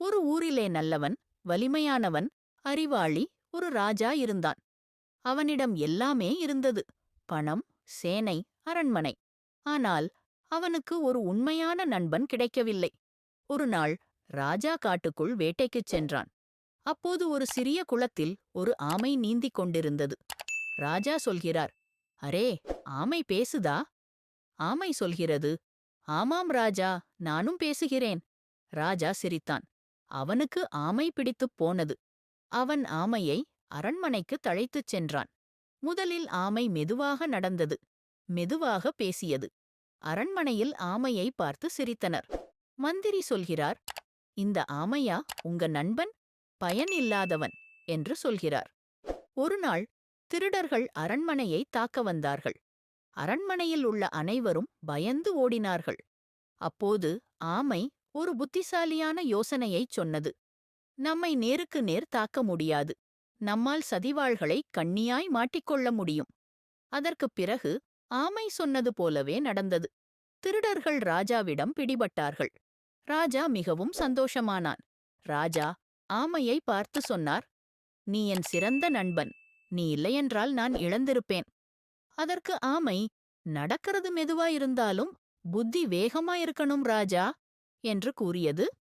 ஒரு ஊரிலே நல்லவன் வலிமையானவன் அறிவாளி ஒரு ராஜா இருந்தான். அவனிடம் எல்லாமே இருந்தது பணம் சேனை அரண்மனை. ஆனால் அவனுக்கு ஒரு உண்மையான நண்பன் கிடைக்கவில்லை. ஒரு நாள் ராஜா காட்டுக்குள் வேட்டைக்குச் சென்றான். அப்போது ஒரு சிறிய குளத்தில் ஒரு ஆமை நீந்திக் கொண்டிருந்தது. ராஜா சொல்கிறார் அரே ஆமை பேசுதா? ஆமை சொல்கிறது ஆமாம் ராஜா நானும் பேசுகிறேன். ராஜா சிரித்தான் அவனுக்கு ஆமை பிடித்துப் போனது. அவன் ஆமையை அரண்மனைக்கு தழைத்துச் சென்றான். முதலில் ஆமை மெதுவாக நடந்தது. மெதுவாக பேசியது. அரண்மனையில் ஆமையை பார்த்து சிரித்தனர். மந்திரி சொல்கிறார் இந்த ஆமையா உங்க நண்பன்? பயன் இல்லாதவன் என்று சொல்கிறார். ஒருநாள் திருடர்கள் அரண்மனையை தாக்க வந்தார்கள். அரண்மனையில் உள்ள அனைவரும் பயந்து ஓடினார்கள். அப்போது ஆமை ஒரு புத்திசாலியான யோசனையைச் சொன்னது. நம்மை நேருக்கு நேர் தாக்க முடியாது. நம்மால் சதிவாள்களை கண்ணியாய் மாட்டிக்கொள்ள முடியும். அதற்குப் பிறகு ஆமை சொன்னது போலவே நடந்தது. திருடர்கள் ராஜாவிடம் பிடிபட்டார்கள். ராஜா மிகவும் சந்தோஷமானான். ராஜா ஆமையை பார்த்து சொன்னார். நீ என் சிறந்த நண்பன். நீ இல்லையென்றால் நான் இழந்திருப்பேன். அதற்கு ஆமை நடக்கிறது மெதுவா இருந்தாலும் புத்தி வேகமா இருக்கணும் ராஜா. என்று கூறியது.